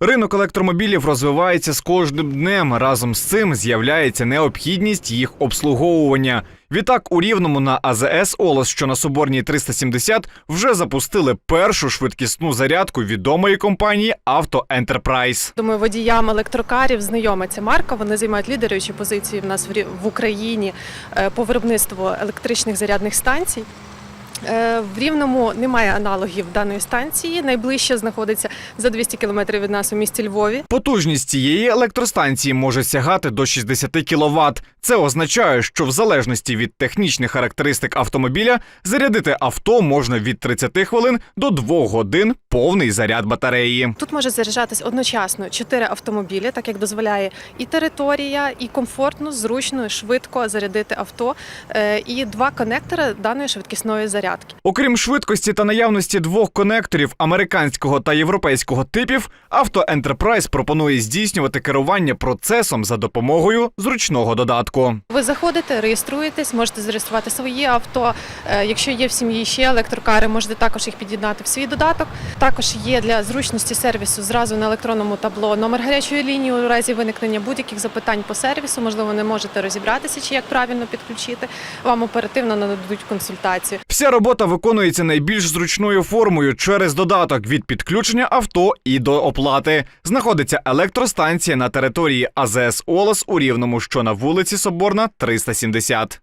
Ринок електромобілів розвивається з кожним днем. Разом з цим з'являється необхідність їх обслуговування. Відтак, у рівному на АЗС Олос, що на Соборній 370, вже запустили першу швидкісну зарядку відомої компанії Авто Ентерпрайз. Думаю, водіям електрокарів знайома марка. Вони займають лідеруючі позиції в нас в Україні е, по виробництву електричних зарядних станцій. Е, В Рівному немає аналогів даної станції. Найближче знаходиться за 200 кілометрів від нас у місті Львові. Потужність цієї електростанції може сягати до 60 кВт. Це означає, що в залежності від технічних характеристик автомобіля зарядити авто можна від 30 хвилин до 2 годин повний заряд батареї. Тут може заряджатись одночасно чотири автомобілі, так як дозволяє і територія, і комфортно, зручно, швидко зарядити авто, е, і два конектори даної швидкісної зарядки. Окрім швидкості та наявності двох конекторів американського та європейського типів, Авто Enterprise пропонує здійснювати керування процесом за допомогою зручного додатку. Ви заходите, реєструєтесь, можете зареєструвати свої авто. Е, Якщо є в сім'ї ще електрокари, можете також їх під'єднати в свій додаток. Також є для зручності сервісу зразу на електронному табло номер гарячої лінії у разі виникнення будь-яких запитань по сервісу. Можливо, не можете розібратися, чи як правильно підключити. Вам оперативно нададуть консультацію. Вся робота виконується найбільш зручною формою через додаток від підключення авто і до оплати. Знаходиться електростанція на території АЗС Олос у Рівному, що на вулиці Соборна 370.